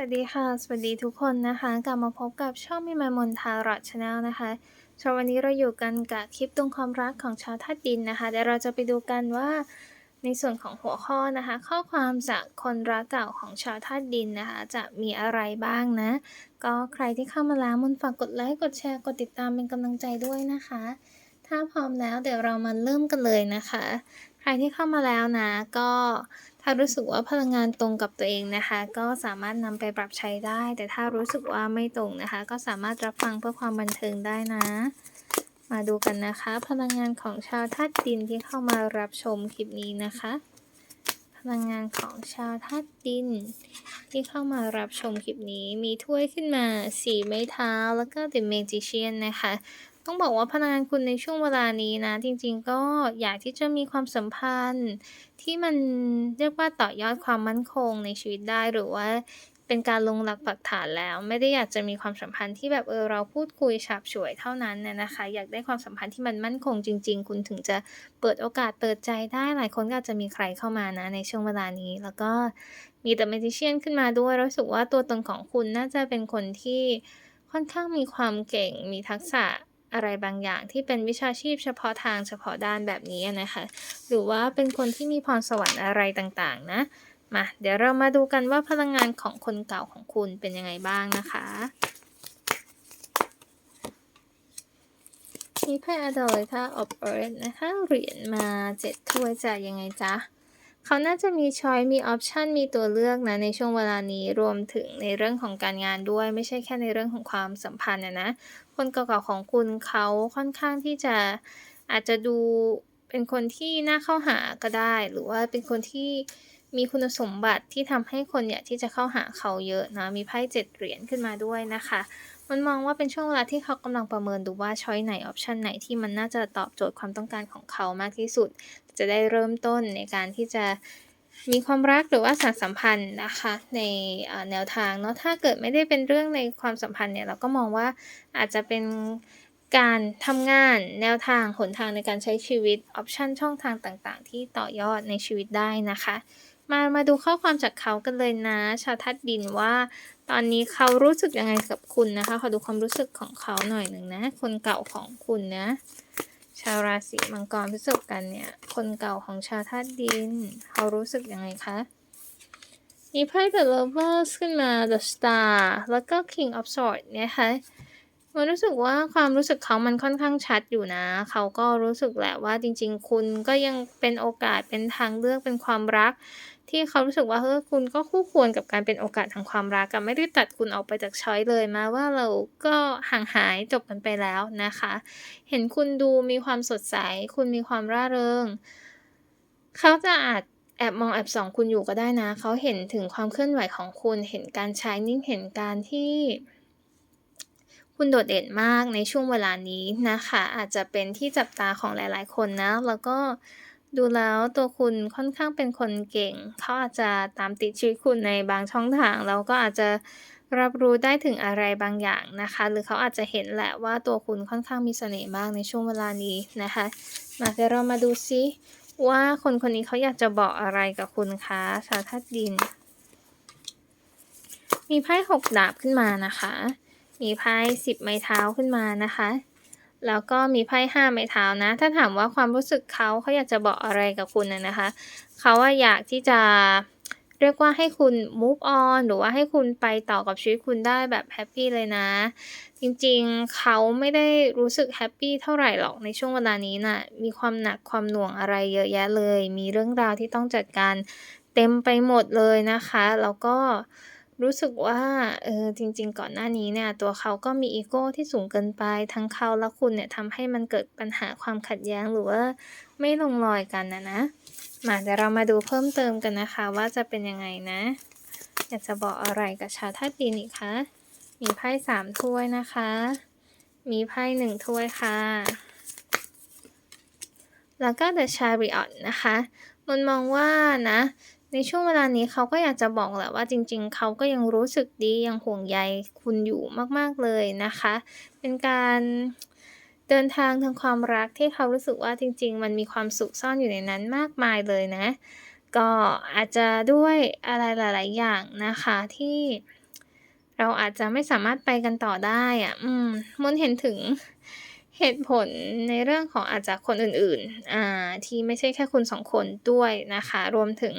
สวัสดีค่ะ สวัสดีทุกคนนะคะ กลับมาพบกับช่องมิมายมนทารอดชาแนลนะคะสำหรับวันนี้เราอยู่กันกับคลิปตรงความรักของชาวธาตุดินนะคะเดี๋ยวเราจะไปดูกันว่าในส่วนของหัวข้อนะคะ ข้อความจากคนรักเก่าของชาวธาตุดินนะคะ จะมีอะไรบ้างนะ ก็ใครที่เข้ามาแล้วมนฝากกดไลค์กดแชร์กดติดตามเป็นกำลังใจด้วยนะคะ ถ้าพร้อมแล้วเดี๋ยวเรามาเริ่มกันเลยนะคะ ใครที่เข้ามาแล้วนะก็ ถ้ารู้สึกว่าพลังงานตรงกับตัวเองนะคะ ก็สามารถนำไปปรับใช้ได้ แต่ถ้ารู้สึกว่าไม่ตรงนะคะ ก็สามารถรับฟังเพื่อความบันเทิงได้นะ มาดูกันนะคะ พลังงานของชาวธาตุดินที่เข้ามารับชมคลิปนี้นะคะ พลังงานของชาวธาตุดิน ที่เข้ามารับชมคลิปนี้มีถ้วยขึ้นมาสีไม้เท้าแล้วก็ The Magician นะคะ ต้องบอกว่าพลังงานคุณในช่วงเวลานี้นะ จริงๆ ก็อยากที่จะมีความสัมพันธ์ ที่มันเรียกว่าต่อยอดความมั่นคงในชีวิตได้หรือว่าเป็นการลงหลักปักฐานแล้ว ไม่ได้อยากจะมีความสัมพันธ์ที่แบบเออเราพูดคุยฉาบฉวยเท่านั้นน่ะนะคะ อยากได้ความสัมพันธ์ที่มันมั่นคงจริง ๆ คุณถึงจะเปิดโอกาสเปิดใจได้หลายคนก็อาจจะมีใครเข้ามานะในช่วงเวลานี้ แล้วก็มี The Magician ขึ้นมาด้วยรู้สึกว่าตัวตนของคุณน่าจะเป็นคนที่ค่อนข้างมีความเก่งมีทักษะ อะไรบางอย่างที่เป็นวิชาชีพเฉพาะทางเฉพาะด้านแบบนี้นะคะ หรือว่าเป็นคนที่มีพรสวรรค์อะไรต่างๆ นะ มาเดี๋ยวเรามาดูกันว่าพลังงานของคนเก่าของคุณเป็นยังไงบ้างนะคะ มีไพ่ Adelaide of Earth นะคะ เหรียญมาเจ็ดถ้วยจะยังไงจ๊ะ เขาน่าจะมีช้อยมีออปชันมีตัวเลือกนะในช่วงเวลานี้รวมถึงในเรื่องของการงานด้วย ไม่ใช่แค่ในเรื่องของความสัมพันธ์นะนะคนเก่าๆของคุณเขาค่อนข้างที่จะอาจจะดูเป็นคนที่น่าเข้าหาก็ได้ หรือว่าเป็นคนที่มีคุณสมบัติที่ทำให้คนอยากที่จะเข้าหาเขาเยอะนะมีไพ่เจ็ดเหรียญขึ้นมาด้วยนะคะ มันมองว่าเป็นช่วงเวลาที่เขากำลังประเมินดูว่าช้อยไหนออปชันไหนที่มันน่าจะตอบโจทย์ความต้องการของเขามากที่สุด จะได้เริ่มต้นในการที่จะมีความรักหรือว่าสานสัมพันธ์นะคะในแนวทางเนาะถ้าเกิดไม่ได้เป็นเรื่องในความสัมพันธ์เนี่ยเราก็มองว่าอาจจะเป็นการทำงานแนวทางหนทางในการใช้ชีวิตออปชันช่องทางต่างๆ ที่ต่อยอดในชีวิตได้นะคะ มามาดูข้อความจากเขากันเลยนะ ชาวทัดดินว่า ตอนนี้เขารู้สึกยังไงกับคุณนะคะ ขอดูความรู้สึกของเขาหน่อยหนึ่งนะ คนเก่าของคุณนะ ชาวราศีมังกรพฤษภกันเนี่ย คนเก่าของชาวธาตุดิน เขารู้สึกยังไงคะ มีไพ่ The Lovers ขึ้นมา The Star แล้วก็ King of Swords เนี่ยค่ะมันรู้สึกว่าความรู้สึกเขามันค่อนข้างชัดอยู่นะ เขาก็รู้สึกแหละว่าจริง ๆ คุณก็ยังเป็นโอกาสเป็นทางเลือกเป็นความรัก ที่เขารู้สึกว่าเฮ้ยคุณก็คู่ควรกับการเป็นโอกาสทางความรักกับไม่ได้ตัดคุณออกไปจากช้อยเลยมาว่าเราก็ห่างหายจบกันไปแล้วนะคะ เห็นคุณดูมีความสดใส คุณมีความร่าเริง เขาจะอาจแอบมองแอบส่องคุณอยู่ก็ได้นะ เขาเห็นถึงความเคลื่อนไหวของคุณ เห็นการใช้นิ่งเห็นการที่คุณโดดเด่นมากในช่วงเวลานี้นะคะ อาจจะเป็นที่จับตาของหลาย ๆ คนนะ แล้วก็ ดูแล้วตัวคุณค่อนข้างเป็นคนเก่ง เขาอาจจะตามติดชีวิตคุณในบางช่องทาง แล้วก็อาจจะรับรู้ได้ถึงอะไรบางอย่างนะคะ หรือเขาอาจจะเห็นแหละว่าตัวคุณค่อนข้างมีเสน่ห์มากในช่วงเวลานี้นะคะ มาเดี๋ยวเรามาดูซิว่าคนคนนี้เขาอยากจะบอกอะไรกับคุณคะชาวธาตุดิน มีไพ่หกดาบขึ้นมานะคะ มีไพ่สิบไม้เท้าขึ้นมานะคะ แล้วก็มีไพ่ห้าไม้เท้านะ ถ้าถามว่าความรู้สึกเขาเขาอยากจะบอกอะไรกับคุณนะนะคะ เขาว่าอยากที่จะเรียกว่าให้คุณ move on หรือว่าให้คุณไปต่อกับชีวิตคุณได้แบบแฮปปี้เลยนะ จริงๆ เขาไม่ได้รู้สึกแฮปปี้เท่าไหร่หรอกในช่วงเวลานี้นะ่ะ มีความหนักความหน่วงอะไรเยอะแยะเลย มีเรื่องราวที่ต้องจัดการเต็มไปหมดเลยนะคะ แล้วก็ รู้สึกว่าเออจริง ๆ ก่อนหน้านี้เนี่ยตัวเขาก็มีอีโก้ที่สูงเกินไป ทั้งเขาและคุณเนี่ยทำให้มันเกิดปัญหาความขัดแย้งหรือว่าไม่ลงรอยกันนะนะมาเดี๋ยวเรามาดูเพิ่มเติมกันนะคะ ว่าจะเป็นยังไงนะ อยากจะบอกอะไรกับชาวธาตุดินอีกคะมีไพ่สามถ้วยนะคะ มีไพ่หนึ่งถ้วยค่ะ แล้วก็ The Chariot นะคะมันมองว่านะ ในช่วงเวลานี้เขาก็อยากจะบอกแหละว่าจริง ๆ เขาก็ยังรู้สึกดียังห่วงใยคุณอยู่มากๆเลยนะคะ เป็นการเดินทางทางความรักที่เขารู้สึกว่าจริง ๆ มันมีความสุขซ่อนอยู่ในนั้นมากมายเลยนะ ก็อาจจะด้วยอะไรหลาย ๆ อย่างนะคะที่เราอาจจะไม่สามารถไปกันต่อได้อะอืมมนเห็นถึง เหตุผลในเรื่องของอาจจะคนอื่นๆอ่าที่ไม่ใช่แค่คุณสองคนด้วยนะคะ รวมถึง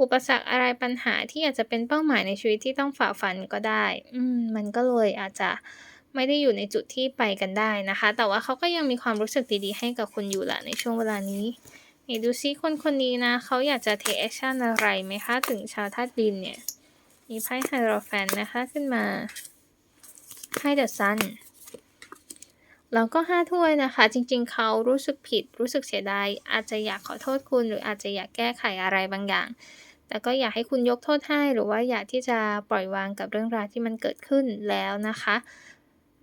อุปสรรคอะไรปัญหาที่อาจจะเป็นเป้าหมายในชีวิตที่ต้องฝ่าฟันก็ได้ อืมมันก็เลยอาจจะไม่ได้อยู่ในจุดที่ไปกันได้นะคะ แต่ว่าเขาก็ยังมีความรู้สึกดีๆ ให้กับคุณอยู่แหละในช่วงเวลานี้นี่ดูซิคนคนนี้นะ เขาอยากจะ take action อะไรไหมคะ ถึงชาวธาตุดินเนี่ย มีไพ่ไฮโรแฟนนะคะขึ้นมาไพ่เดอะซัน แล้วก็ห้าถ้วยนะคะ จริง ๆ เขารู้สึกผิด รู้สึกเสียดาย อาจจะอยากขอโทษคุณ หรืออาจจะอยากแก้ไขอะไรบางอย่าง แต่ก็อยากให้คุณยกโทษให้ หรือว่าอยากที่จะปล่อยวางกับเรื่องราวที่มันเกิดขึ้นแล้วนะคะ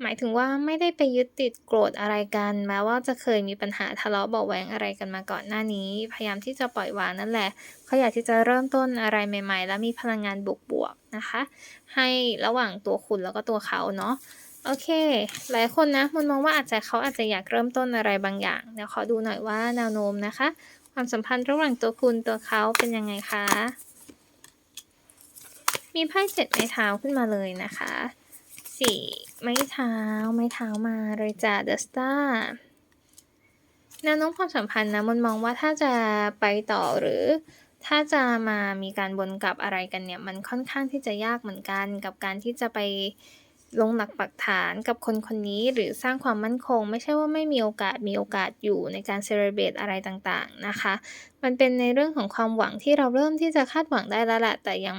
หมายถึงว่าไม่ได้ไปยึดติดโกรธอะไรกัน แม้ว่าจะเคยมีปัญหาทะเลาะเบาะแวงอะไรกันมาก่อนหน้านี้ พยายามที่จะปล่อยวางนั่นแหละ เขาอยากที่จะเริ่มต้นอะไรใหม่ ๆ แล้วมีพลังงานบวกๆนะคะ ให้ระหว่างตัวคุณแล้วก็ตัวเขาเนาะ โอเค หลายคนนะมันมองว่าอาจจะเขาอาจจะอยากเริ่มต้นอะไรบางอย่าง เดี๋ยวขอดูหน่อยว่าแนวโน้มนะคะ ความสัมพันธ์ระหว่างตัวคุณตัวเขาเป็นยังไงคะ มีไพ่เจ็ดไม้เท้าขึ้นมาเลยนะคะสี่ไม้เท้า ไม้เท้ามาเลยจ้ะเดอะสตาร์แนวโน้มความสัมพันธ์นะมันมองว่าถ้าจะไปต่อหรือถ้าจะมามีการบนกับอะไรกันเนี่ย มันค่อนข้างที่จะยากเหมือนกันกับการที่จะไป ลงหลักปักฐานกับคนคนนี้หรือสร้างความมั่นคง ไม่ใช่ว่าไม่มีโอกาสมีโอกาสอยู่ในการเซเลบรตอะไรต่างๆนะคะ มันเป็นในเรื่องของความหวังที่เราเริ่มที่จะคาดหวังได้แล้วแหละแต่ยัง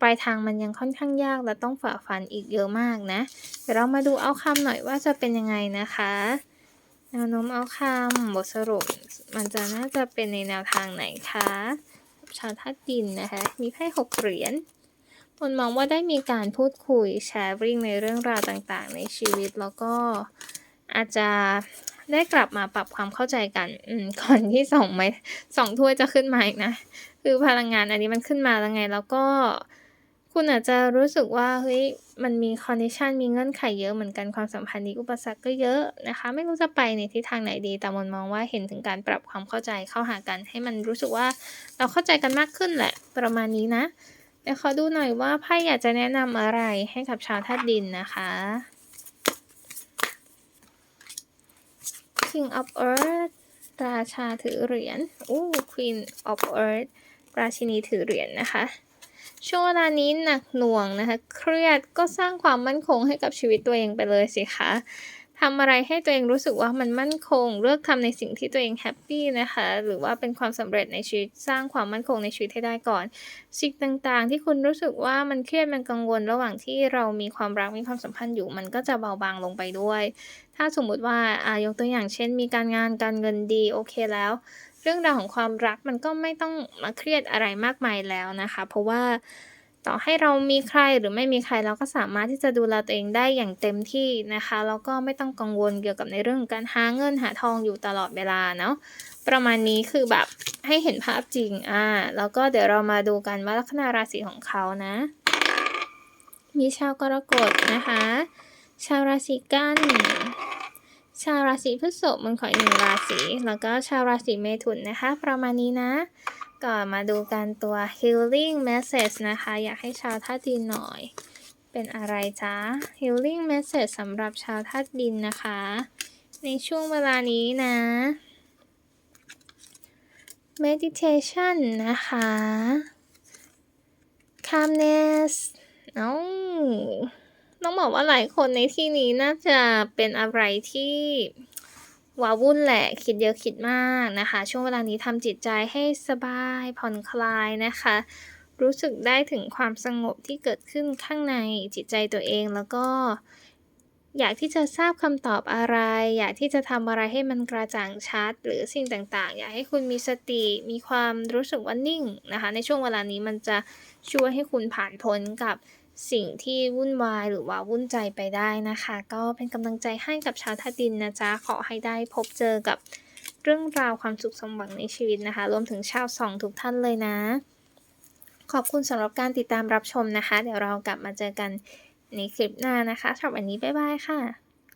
ปลายทางมันยังค่อนข้างยากและต้องฝ่าฟันอีกเยอะมากนะเดี๋ยวเรามาดูเอาคำหน่อยว่าจะเป็นยังไงนะคะแนวโน้มเอาคำบทสรุป มันจะน่าจะเป็นในแนวทางไหนคะชาวธาตุดินนะคะ มีไพ่หกเหรียญ คนมองว่าได้มีการพูดคุยแชร์ริ่งในเรื่องราวต่างๆ ในชีวิตแล้วก็อาจจะได้กลับมาปรับความเข้าใจกันอืมก่อนที่สองไม้สองถ้วยจะขึ้นมาอีกนะ คือพลังงานอันนี้มันขึ้นมาแล้วไง แล้วก็คุณอาจจะรู้สึกว่าเฮ้ยมันมีคอนดิชันมีเงื่อนไขเยอะเหมือนกันความสัมพันธ์นี้อุปสรรคก็เยอะนะคะ ไม่รู้จะไปในทิศทางไหนดี แต่มนมองว่าเห็นถึงการปรับความเข้าใจเข้าหากัน ให้มันรู้สึกว่าเราเข้าใจกันมากขึ้นแหละประมาณนี้นะ ดี๋ยวขอดูหน่อยว่าไพ่อยากจะแนะนำอะไรให้กับชาวธาตุดินนะคะ King of Earth ราชาถือเหรียญอู้ Queen of Earth ราชินีถือเหรียญนะคะ ช่วงเวลานี้หนักหน่วงนะคะ เครียดก็สร้างความมั่นคงให้กับชีวิตตัวเองไปเลยสิคะ ทำอะไรให้ตัวเองรู้สึกว่ามันมั่นคง เลือกทำในสิ่งที่ตัวเองแฮปปี้นะคะ หรือว่าเป็นความสำเร็จในชีวิต สร้างความมั่นคงในชีวิตให้ได้ก่อน สิ่งต่างๆ ที่คุณรู้สึกว่ามันเครียดมันกังวล ระหว่างที่เรามีความรักมีความสัมพันธ์อยู่ มันก็จะเบาบางลงไปด้วย ถ้าสมมุติว่าอายกตัวอย่างเช่น มีการงานการเงินดีโอเคแล้ว เรื่องราวของความรักมันก็ไม่ต้องมาเครียดอะไรมากมายแล้วนะคะ เพราะว่า ต่อให้เรามีใครหรือไม่มีใครเราก็สามารถที่จะดูแลตัวเองได้อย่างเต็มที่นะคะแล้วก็ไม่ต้องกังวลเกี่ยวกับในเรื่องการหาเงินหาทองอยู่ตลอดเวลาเนาะประมาณนี้คือแบบให้เห็นภาพจริงอ่าแล้วก็เดี๋ยวเรามาดูกันว่าลัคนาราศีของเขานะ มีชาวกรกฎนะคะ ชาวราศีกันชาวราศีพฤษภมันขออีกหนึ่งราศีแล้วก็ชาวราศีเมถุนนะคะ ประมาณนี้นะ ก่อนมาดูกันตัว healing message นะคะ อยากให้ชาวธาตุดินหน่อย เป็นอะไรจ๊ะ healing message สำหรับชาวธาตุดินนะคะ ในช่วงเวลานี้นะ meditation นะคะ calmness น้องต้องบอกว่าหลายคนในที่นี้น่าจะเป็นอะไรที่ ว้าวุ่นแหละคิดเยอะคิดมากนะคะ ช่วงเวลานี้ทำจิตใจให้สบายผ่อนคลายนะคะ รู้สึกได้ถึงความสงบที่เกิดขึ้นข้างในจิตใจตัวเองแล้วก็ อยากที่จะทราบคำตอบอะไร อยากที่จะทำอะไรให้มันกระจ่างชัด หรือสิ่งต่างๆ อยากให้คุณมีสติมีความรู้สึกว่านิ่งนะคะ ในช่วงเวลานี้มันจะช่วยให้คุณผ่านพ้นกับ สิ่งที่วุ่นวายหรือว่าวุ่นใจไปได้นะคะ ก็เป็นกำลังใจให้กับชาวทาดินนะจ๊ะ ขอให้ได้พบเจอกับเรื่องราวความสุขสมหวังในชีวิตนะคะ รวมถึงชาวสองทุกท่านเลยนะ ขอบคุณสำหรับการติดตามรับชมนะคะ เดี๋ยวเรากลับมาเจอกันในคลิปหน้านะคะสำหรับวันนี้บ๊ายบายค่ะ